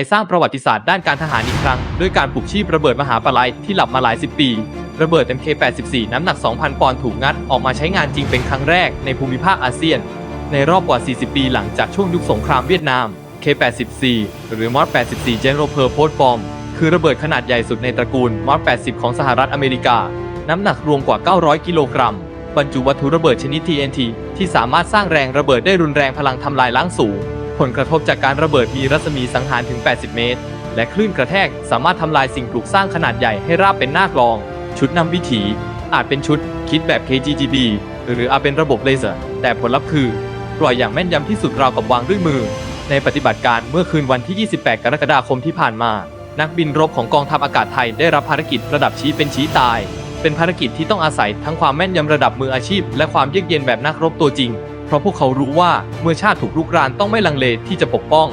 ยสร้างประวัติศาสตร์ด้านการทหารอีกครั้ง ด้วยการปลุกชีพระเบิดมหาปลัยที่หลับมาหลายสิบปี ระเบิด MK84 น้ำหนัก 2,000 ปอนด์ถูกงัดออกมาใช้งานจริงเป็นครั้งแรกในภูมิภาคอาเซียน ในรอบกว่า 40 ปีหลังจากช่วงยุคสงครามเวียดนาม K84 หรือ Mod 84 General Purpose Bomb คือระเบิดขนาดใหญ่สุดในตระกูล Mod 80 ของสหรัฐอเมริกา น้ำหนักรวมกว่า 900 กิโลกรัม บรรจุวัตถุระเบิดชนิด TNT ที่สามารถสร้างแรงระเบิดได้รุนแรงพลังทำลายล้างสูง ผลกระทบจากการระเบิดมีรัศมีสังหารถึง 80 เมตร และคลื่นกระแทกสามารถทำลายสิ่งปลูกสร้างขนาดใหญ่ให้ราบเป็นหน้ากลอง ชุดนำวิถี อาจเป็นชุดคิดแบบ KGGB หรืออาจเป็นระบบเลเซอร์ แต่ผลลัพธ์คือปล่อยอย่างแม่นยำที่สุดราวกับวางด้วยมือ ในปฏิบัติการเมื่อคืนวันที่ 28 กรกฎาคมที่ผ่านมา นักบินรบของกองทัพอากาศไทยได้รับภารกิจระดับชี้เป็นชี้ตาย เป็นภารกิจที่ต้องอาศัยทั้งความแม่นยำระดับมืออาชีพ และความเยือกเย็นแบบนักรบตัวจริง เพราะพวกเขารู้ว่าเมื่อชาติถูกลุกรานต้องไม่ลังเลที่จะปกป้อง